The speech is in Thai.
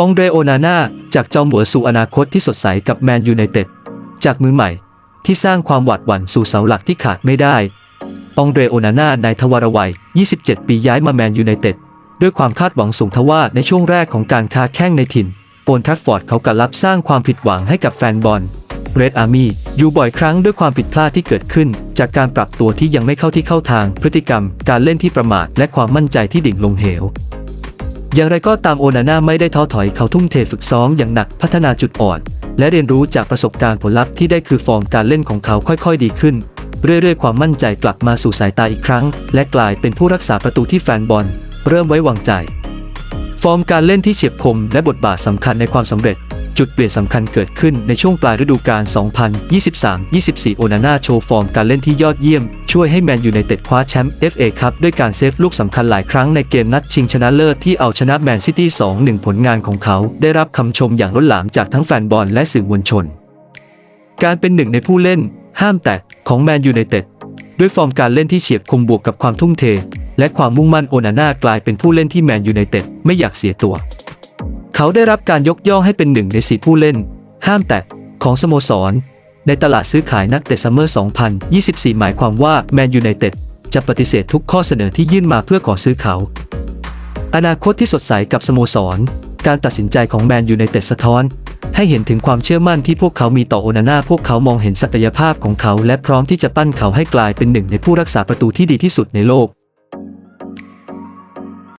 องเดรโอนาน่าจากจอมหัวสู่อนาคตที่สดใสกับแมนยูไนเต็ดจากมือใหม่ที่สร้างความหวาดหวั่นสู่เสาหลักที่ขาดไม่ได้องเดรโอนาน่าในทวารวัย 27 ปีย้ายมาแมนยูไนเต็ดด้วยความคาดหวังสูงทว่าในช่วงแรกของการค้าแข้งในถิ่นโอนทัฟฟอร์ดเขากลับสร้างความผิดหวังให้กับแฟนบอลเรดอาร์มี่อยู่บ่อยครั้งด้วยความผิดพลาดที่เกิดขึ้น จากการปรับตัวที่ยังไม่เข้าที่เข้าทางพฤติกรรม การเล่นที่ประมาทและความมั่นใจที่ดิ่งลงเหว อย่างไรก็ตามโอนาน่าไม่ได้ท้อถอยเขาทุ่มเทฝึกซ้อมอย่างหนักพัฒนาจุดอ่อน และเรียนรู้จากประสบการณ์ผลลัพธ์ที่ได้คือฟอร์มการเล่นของเขาค่อยๆ ดีขึ้น เรื่อยๆ ความมั่นใจกลับมาสู่สายตาอีกครั้ง และกลายเป็นผู้รักษาประตูที่แฟนบอล เริ่มไว้วางใจ ฟอร์มการเล่นที่เฉียบคมและบทบาทสำคัญในความสำเร็จ จุดเปลี่ยนสำคัญเกิดขึ้นในช่วงปลายฤดูกาล 2023-24 โอนาน่าโชว์ฟอร์มการเล่นที่ยอดเยี่ยม ช่วยให้แมนยูไนเต็ดคว้าแชมป์ FA คัพด้วยการเซฟลูกสำคัญหลายครั้งในเกมนัดชิงชนะเลิศที่เอาชนะแมนซิตี้ 2-1 ผลงานของเขาได้รับคำชมอย่างล้นหลามจากทั้งแฟนบอลและสื่อมวลชน การเป็นหนึ่งในผู้เล่น ห้ามแตะของแมนยูไนเต็ดด้วยฟอร์มการเล่นที่เฉียบคมบวกกับความทุ่มเท และความมุ่งมั่นโอนาน่ากลายเป็นผู้เล่นที่แมนยูไนเต็ดไม่อยากเสียตัว เขาได้รับการยกย่องให้เป็นหนึ่งในสีผู้เล่น ห้ามแตะของสโมสร ในตลาดซื้อขายนักเตะซัมเมอร์ 2024 หมายความว่าแมนยูไนเต็ดจะปฏิเสธทุกข้อเสนอที่ยื่นมาเพื่อขอซื้อเขา อนาคตที่สดใสกับสโมสร การตัดสินใจของแมนยูไนเต็ดสะท้อน ให้เห็นถึงความเชื่อมั่นที่พวกเขามีต่อโอนาน่า พวกเขามองเห็นศักยภาพของเขา และพร้อมที่จะปั้นเขาให้กลายเป็นหนึ่งในผู้รักษาประตูที่ดีที่สุดในโลก